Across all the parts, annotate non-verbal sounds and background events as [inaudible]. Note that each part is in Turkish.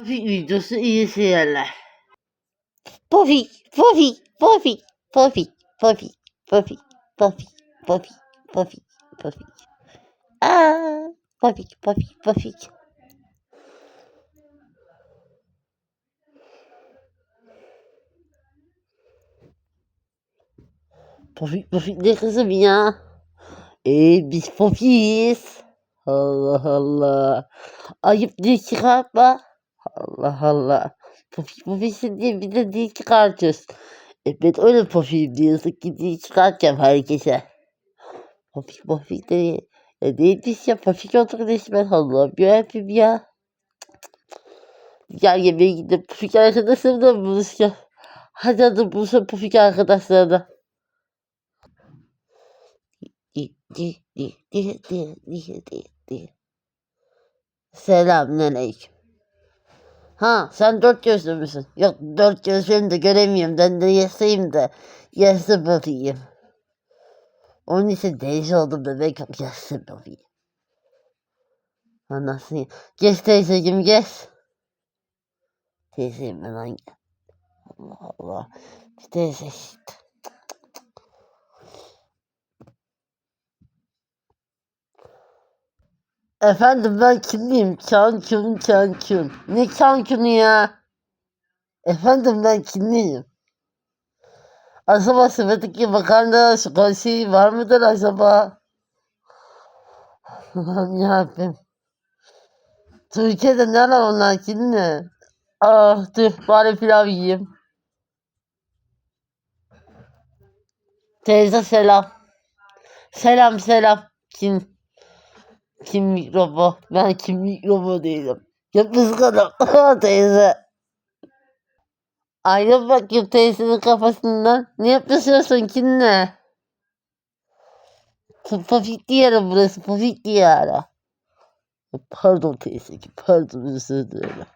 Pofik videosu iyi seyirler. Pofik, pofik, pofik, pofik, pofik, pofik, pofik, pofik, pofik, pofik. Aa, pofik, pofik, pofik. Pofik pofik ne kızım ya? Ee biz pofiyiz. Allah Allah. Ayıp diye çıkartma. Allah Allah. Pofik pofiksin diye bir de dil çıkartıyoruz. E ben öyle pofiyim diyorsun ki dil çıkartacağım herkese. Pofik pofik de ya neymiş ya pofik olduk resmen Allah'ım yarabbim ya. Gel yemeğe gidip pofik arkadaşlarımla buluşacağım. Hadi hadi buluşalım pofik di. Selamünaleyküm. Ha sen dört gözlü müsün? Yok dört gözlüyüm de göremiyorum. Ben de yasayım da yası bakayım. Onun için teyze oldum da ben çok yası bakayım. Anasını. Geç teyzeciğim geç. Teyzeyim ben hangi? Allah Allah. Bir teyze işte. Efendim ben kimliyim? Cankun Cankun. Ne Cankun'u ya? Efendim ben kimliyim? Acaba sepetdeki makarna şu şey var mıdır acaba? Allah'ım yarabbim. Türkiye'de ne var onlar kimle? Ah dur bari pilav yiyeyim. Teyze selam. Selam selam. Kim? kimlik robo. Ben kimlik robo değilim. Yapız adam [laughs] teyze. Ayrıl bakayım teyzenin kafasından. Ne yapıyorsun kinle? Pafik diyarı burası. Pafik diyarı. Pardon teyze ki pardon özür dilerim.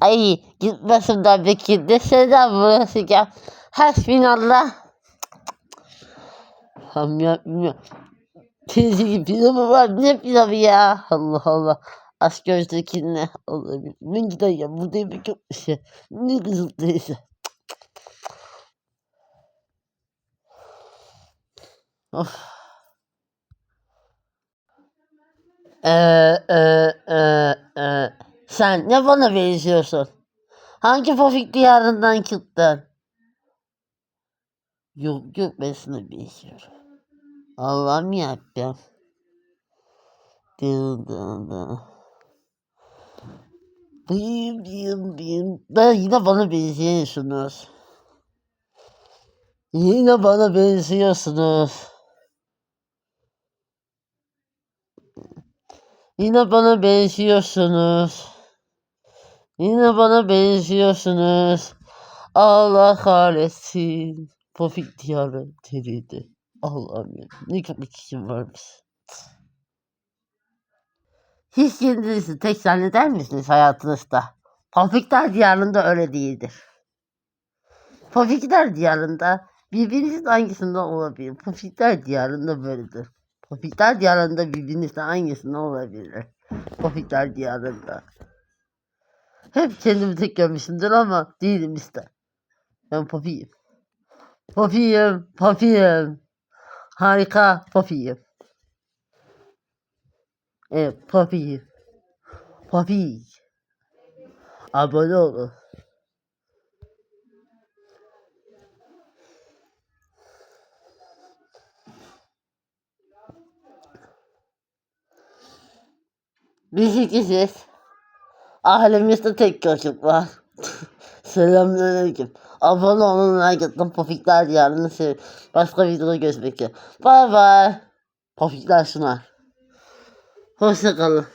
Ay gitmesin daha Bekir desene burası ya. Hasbinallah. Tam yapmıyor bilmiyorum. Teyze gibi pilavı var. Ne pilavı ya? Allah Allah. Aç gözdeki ne? Allah'ım. Ben gideyim ya. Burada yemek yok bir şey. Ne kızıl teyze. Of. Ee, e, e, e. Sen ne bana benziyorsun? Hangi pofik diyarından çıktın? Yok yok ben sana benziyorum. Allah'ım yarabbim. Dın dın dın. Bıyım bıyım bıyım. Ben yine bana benziyorsunuz. Yine bana benziyorsunuz. Yine bana benziyorsunuz. Yine bana benziyorsunuz. Allah kahretsin. Pofik diyarı teriydi. Allah'ım ya. Ne kadar kişi varmış. Hiç kendinizi tek zanneder misiniz hayatınızda? Pofikler diyarında öyle değildir. Pofikler diyarında birbirinizin hangisinde olabilir? Pofikler diyarında böyledir. Pofikler diyarında birbirinizin hangisinde olabilir? Pofikler diyarında. Hep kendimi tek görmüşümdür ama değilim işte. Ben Pofi'yim. Pofi'yim, Pofi'yim. Harika Pofi'yim. Evet, Pofi'yim. Pofi. Abone olun. Biz ikisiz. Ailemizde tek çocuk var. [laughs] Selamünaleyküm. Abone olun, like atın. Pofikler diyarını sev. Başka videoda görüşmek üzere. Bay bay. Pofikler şunlar. Hoşçakalın.